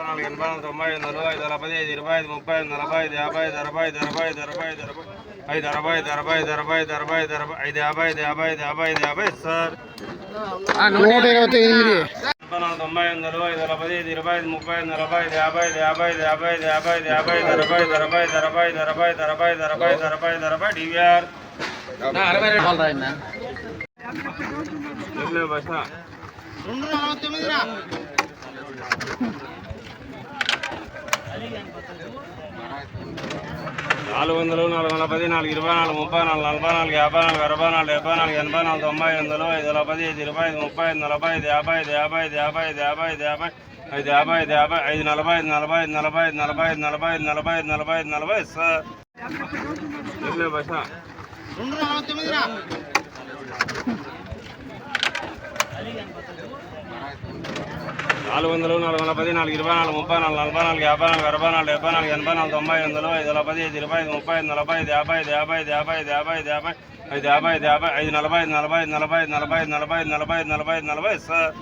నాలుగు ఎనభై నాలుగు తొంభై ఐదు నలభై ఐదు నలభై ఐదు ఇరవై ఐదు ముప్పై ఐదు నలభై ఐదు యాభై ఐదు అరవై ఐదు అరవై ఐదు అరవై ఐదు అరవై ఐదు అరవై ఐదు అరవై ఐదు అరవై ఐదు అరవై ఐదు అరవై ఐదు యాభై ఐదు యాభై ఐదు యాభై ఐదు యాభై సార్ నూట ఇరవై ఎనిమిది ఎనభై నాలుగు తొంభై ఐదు నలభై ఐదు నలభై ఐదు ఇరవై ఐదు ముప్పై ఐదు నలభై ఐదు యాభై ఐదు యాభై ఐదు యాభై ఐదు యాభై ఐదు యాభై ఐదు అరవై ఐదు అరవై ఐదు అరవై ఐదు అరవై ఐదు అరవై ఐదు అరవై ఐదు అరవై ఐదు అరవై డివిఆర్ బస్ నాలుగు వందలు నాలుగు వందల పది నాలుగు ఇరవై నాలుగు ముప్పై నాలుగు నలభై నాలుగు యాభై నాలుగు అరవై నాలుగు డెబ్బై నాలుగు ఎనభై నాలుగు తొంభై వందలు ఐదు వందల పది ఐదు ఇరవై ఐదు ముప్పై ఐదు నలభై ఐదు యాభై ఐదు యాభై ఐదు యాభై ఐదు యాభై ఐదు యాభై ఐదు యాభై ఐదు యాభై ఐదు నలభై ఐదు నలభై ఐదు నలభై ఐదు నలభై ఐదు నలభై ఐదు నలభై ఐదు నలభై ఐదు నలభై ఐదు సార్. బస్ నాలుగు వందలు నాలుగు వందల పది నాలుగు ఇరవై నాలుగు ముప్పై నాలుగు నలభై నాలుగు యాభై నాలుగు అరవై నాలుగు డెబ్బై నాలుగు ఎనభై నాలుగు తొంభై వందలు ఐదు వందల పది ఐదు ఇరవై ఐదు ముప్పై ఐదు నలభై ఐదు యాభై ఐదు యాభై ఐదు యాభై ఐదు యాభై ఐదు యాభై ఐదు యాభై ఐదు యాభై ఐదు నలభై ఐదు నలభై ఐదు నలభై ఐదు నలభై ఐదు నలభై ఐదు నలభై ఐదు నలభై ఐదు నలభై ఐదు సార్.